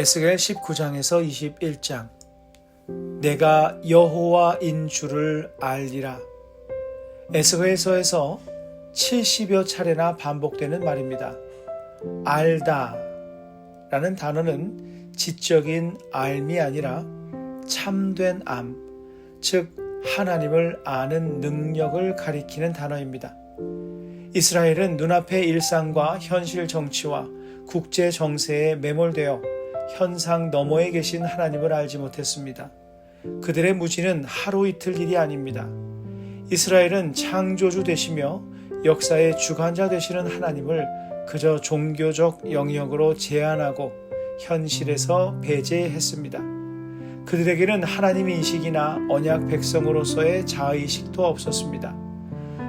에스겔 19장에서 21장 내가 여호와인 줄을 알리라 에스겔서에서 70여 차례나 반복되는 말입니다. 알다 라는 단어는 지적인 알미 아니라 참된 암, 즉 하나님을 아는 능력을 가리키는 단어입니다. 이스라엘은 눈앞의 일상과 현실 정치와 국제 정세에 매몰되어 현상 너머에 계신 하나님을 알지 못했습니다. 그들의 무지는 하루 이틀 일이 아닙니다. 이스라엘은 창조주 되시며 역사의 주관자 되시는 하나님을 그저 종교적 영역으로 제한하고 현실에서 배제했습니다. 그들에게는 하나님 인식이나 언약 백성으로서의 자의식도 없었습니다.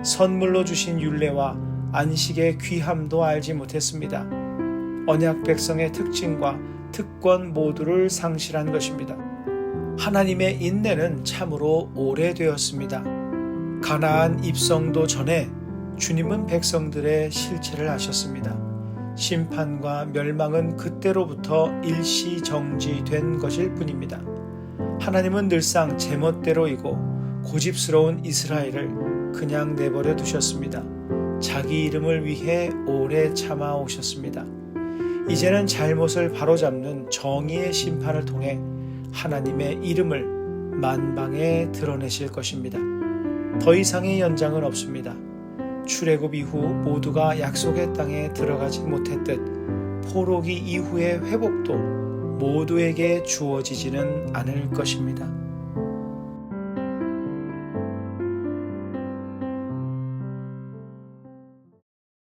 선물로 주신 율례와 안식의 귀함도 알지 못했습니다. 언약 백성의 특징과 특권 모두를 상실한 것입니다. 하나님의 인내는 참으로 오래되었습니다. 가나안 입성도 전에 주님은 백성들의 실체를 아셨습니다. 심판과 멸망은 그때로부터 일시정지된 것일 뿐입니다. 하나님은 늘상 제멋대로이고 고집스러운 이스라엘을 그냥 내버려 두셨습니다. 자기 이름을 위해 오래 참아 오셨습니다. 이제는 잘못을 바로잡는 정의의 심판을 통해 하나님의 이름을 만방에 드러내실 것입니다. 더 이상의 연장은 없습니다. 출애굽 이후 모두가 약속의 땅에 들어가지 못했듯 포로기 이후의 회복도 모두에게 주어지지는 않을 것입니다.